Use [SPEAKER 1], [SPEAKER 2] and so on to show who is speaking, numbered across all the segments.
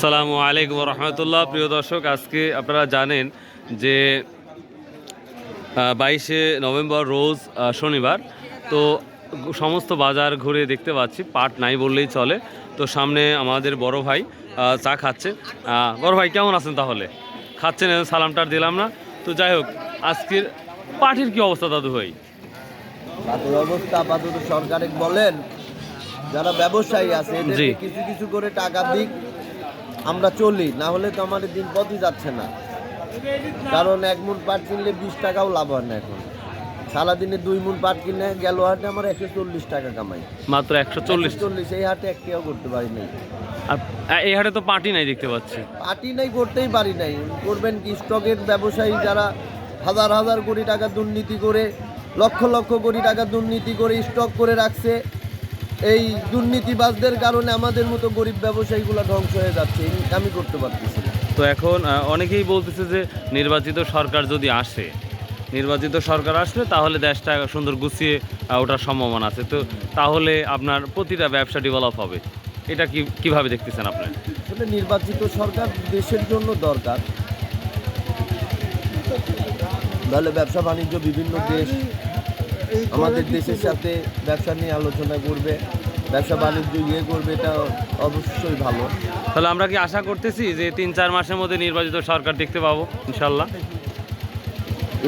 [SPEAKER 1] আসসালামু আলাইকুম রহমতুল্লাহ। প্রিয় দর্শক আজকে আপনারা জানেন যে বাইশে নভেম্বর রোজ শনিবার। তো সমস্ত বাজার ঘুরে দেখতে পাচ্ছি পাট নাই বললেই চলে। তো সামনে আমাদের বড় ভাই চা খাচ্ছে। বড় ভাই কেমন আছেন তাহলে? খাচ্ছেন সালামটার দিলাম না। তো যাই হোক আজকের পাটের কি অবস্থা দাদু ভাই?
[SPEAKER 2] অবস্থা আপাতত সরকারে বলেন যারা ব্যবসায়ী আছে কিছু কিছু করে টাকা দিক। আমরা চলি না হলে তো আমাদের দিন পথই যাচ্ছে না। কারণ এক মুন পাট কিনলে বিশ টাকাও লাভ হয় না এখন। সারাদিনে দুই মুন পাট কিনে গেল হাটে আমার একশো চল্লিশ টাকা কামাই।
[SPEAKER 1] মাত্র একশো চল্লিশ?
[SPEAKER 2] চল্লিশ এই হাটে একটিও করতে পারি নাই।
[SPEAKER 1] আর এই হাটে তো পাটি নাই দেখতে পাচ্ছি।
[SPEAKER 2] পার্টি নাই করতেই পারি নাই। করবেন কি স্টকের ব্যবসায়ী যারা হাজার হাজার কোটি টাকা দুর্নীতি করে লক্ষ লক্ষ কোটি টাকা দুর্নীতি করে স্টক করে রাখছে এই দুর্নীতিবাজদের কারণে আমাদের মতো গরিব ব্যবসায়ীগুলো ধ্বংস হয়ে যাচ্ছে আমি করতে পারতেছি
[SPEAKER 1] তো এখন অনেকেই বলতেছে যে নির্বাচিত সরকার যদি আসে নির্বাচিত সরকার আসলে তাহলে দেশটা সুন্দর গুছিয়ে ওঠার সম্ভাবনা আছে। তো তাহলে আপনার প্রতিটা ব্যবসা ডেভেলপ হবে। এটা কি কীভাবে দেখতেছেন আপনি?
[SPEAKER 2] আসলে নির্বাচিত সরকার দেশের জন্য দরকার। তাহলে ব্যবসা বাণিজ্য বিভিন্ন দেশ আমাদের দেশের সাথে ব্যবসা নিয়ে আলোচনা করবে ব্যবসা বাণিজ্য ইয়ে করবে এটা অবশ্যই ভালো।
[SPEAKER 1] তাহলে আমরা কি আশা করতেছি যে তিন চার মাসের মধ্যে নির্বাচিত সরকার দেখতে পাবো ইনশাল্লাহ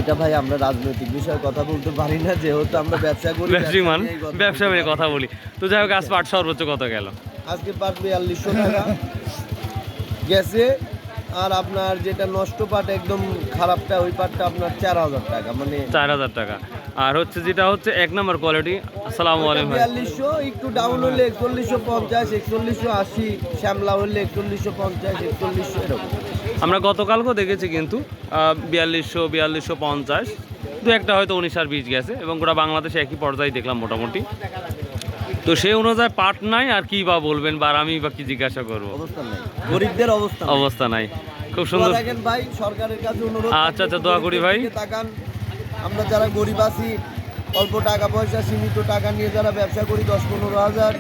[SPEAKER 2] এটা ভাই আমরা রাজনৈতিক বিষয়ে কথা বলতে পারি না যেহেতু আমরা ব্যবসা করি
[SPEAKER 1] ব্যবসায়ী মান
[SPEAKER 2] নিয়েই কথা
[SPEAKER 1] ব্যবসা নিয়ে কথা বলি। তো যাই হোক আজ পাট সর্বোচ্চ কত গেল?
[SPEAKER 2] আজকে পাট বিয়াল্লিশশো টাকা। গেছে আর আপনার যেটা নষ্ট পাট একদম খারাপটা ওই পাটটা আপনার চার হাজার টাকা মানে
[SPEAKER 1] চার হাজার টাকা। আর হচ্ছে যেটা হচ্ছে এক নম্বর কোয়ালিটি আসসালামু আলাইকুম।
[SPEAKER 2] বিয়াল্লিশশো একটু ডাউন হলে একচল্লিশশো পঞ্চাশ একচল্লিশশো আশি শ্যামলা হলে একচল্লিশশো পঞ্চাশ একচল্লিশশো এরকম।
[SPEAKER 1] আমরা গতকালকেও দেখেছি কিন্তু বিয়াল্লিশশো বিয়াল্লিশশো পঞ্চাশ। দু একটা হয়তো উনিশ আর বিশ গেছে এবং গোটা বাংলাদেশে একই পর্যায়ে দেখলাম মোটামুটি। তো সেই অনুযায়ী পাট নাই আর কি বা বলবেন বা আমি বা কি জিজ্ঞাসা করব?
[SPEAKER 2] অবস্থা নাই। গরিবদের অবস্থা
[SPEAKER 1] অবস্থা নাই। খুব সুন্দর।
[SPEAKER 2] ভাই সরকারের কাছে অনুরোধ
[SPEAKER 1] আচ্ছা, আচ্ছা, দোয়া করি ভাই।
[SPEAKER 2] তাকান। আমরা যারা গরিব আছি অল্প টাকা পয়সা সীমিত টাকা নিয়ে যারা ব্যবসা করি দশ পনেরো হাজার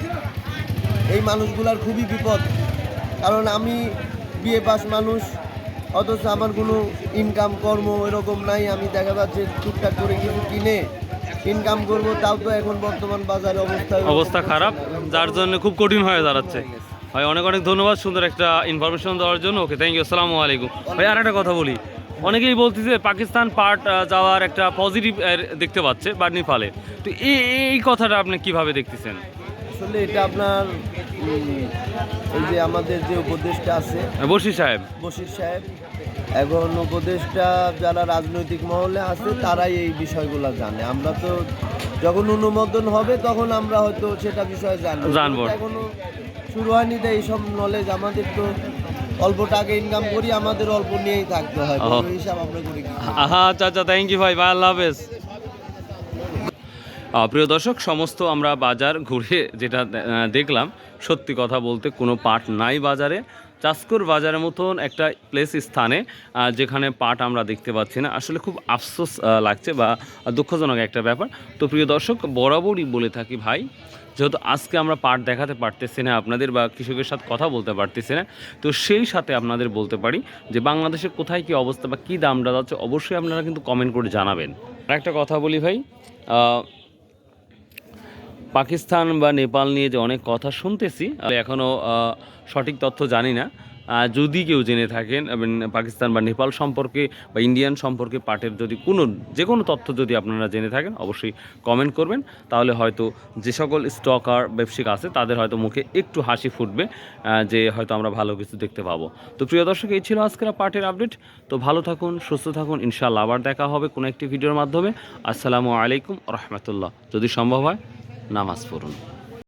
[SPEAKER 2] এই মানুষগুলার খুবই বিপদ। কারণ আমি বিয়ে পাস মানুষ অথচ আমার কোনো ইনকাম কর্ম এরকম নাই। আমি দেখা যাচ্ছে টুকটাক করে কিছু কিনে ইনকাম করব তাও তো এখন বর্তমান বাজারে অবস্থা
[SPEAKER 1] অবস্থা খারাপ যার জন্য খুব কঠিন হয়ে দাঁড়াচ্ছে। ভাই অনেক অনেক ধন্যবাদ সুন্দর একটা ইনফরমেশন দেওয়ার জন্য। ওকে থ্যাংক ইউ আসসালামু আলাইকুম। ভাই আর একটা কথা বলি। অনেকেই বলতেছে পাকিস্তান পার্ট যাওয়ার একটা পজিটিভ দেখতে পাচ্ছে বা নেপালে তো এই এই কথাটা আপনি কীভাবে দেখতেছেন?
[SPEAKER 2] আসলে এটা আপনার এই যে আমাদের যে উপদেষ্টা আছে
[SPEAKER 1] বসি সাহেব।
[SPEAKER 2] বশির সাহেব এখন উপদেষ্টা যারা রাজনৈতিক মহলে আছে তারাই এই বিষয়গুলো জানে। আমরা তো যখন অনুমোদন হবে তখন আমরা হয়তো সেটা বিষয়ে জানব।
[SPEAKER 1] জানব।
[SPEAKER 2] এখনও শুরু হয়নি তাই এইসব নলেজ আমাদের তো অল্প টাকা ইনকাম করি আমাদের অল্প নিয়েই থাকতে হয়। হিসাব আমরা করি
[SPEAKER 1] আহা আচ্ছা আচ্ছা থ্যাংক ইউ ভাই ভাই আল্লাহ হাফেজ। প্রিয় দর্শক সমস্ত আমরা বাজার ঘুরে যেটা দেখলাম সত্যি কথা বলতে কোনো পাট নাই বাজারে। চাষকুর বাজারের মতন একটা প্লেস স্থানে যেখানে পাট আমরা দেখতে পাচ্ছি না। আসলে খুব আফসোস লাগছে বা দুঃখজনক একটা ব্যাপার। তো প্রিয় দর্শক, বরাবরই বলে থাকি ভাই, যেহেতু আজকে আমরা পাট দেখাতে পারতেছি না আপনাদের বা কৃষকের সাথে কথা বলতে পারতেছি না, তো সেই সাথে আপনাদের বলতে পারি যে বাংলাদেশে কোথায় কি অবস্থা বা কী দামটা যাচ্ছে অবশ্যই আপনারা কিন্তু কমেন্ট করে জানাবেন। আর একটা কথা বলি ভাই পাকিস্তান বা নেপাল নিয়ে যে অনেক কথা শুনতেছি এখনও সঠিক তথ্য জানি না। যদি কেউ জেনে থাকেন এবং পাকিস্তান বা নেপাল সম্পর্কে বা ইন্ডিয়ান সম্পর্কে পাটের যদি কোনো, যে কোনো তথ্য যদি আপনারা জেনে থাকেন, অবশ্যই কমেন্ট করবেন। তাহলে হয়তো যে সকল স্টকার ব্যবসায়িক আছে, তাদের হয়তো মুখে একটু হাসি ফুটবে যে হয়তো আমরা ভালো কিছু দেখতে পাবো। তো প্রিয় দর্শক, এই ছিল আজকের পাটের আপডেট তো ভালো থাকুন, সুস্থ থাকুন, ইনশাআল্লাহ আবার দেখা হবে কোনো একটি ভিডিওর মাধ্যমে। আসসালামু আলাইকুম রহমতুল্লাহ। যদি সম্ভব হয় নামাজ পড়ুন।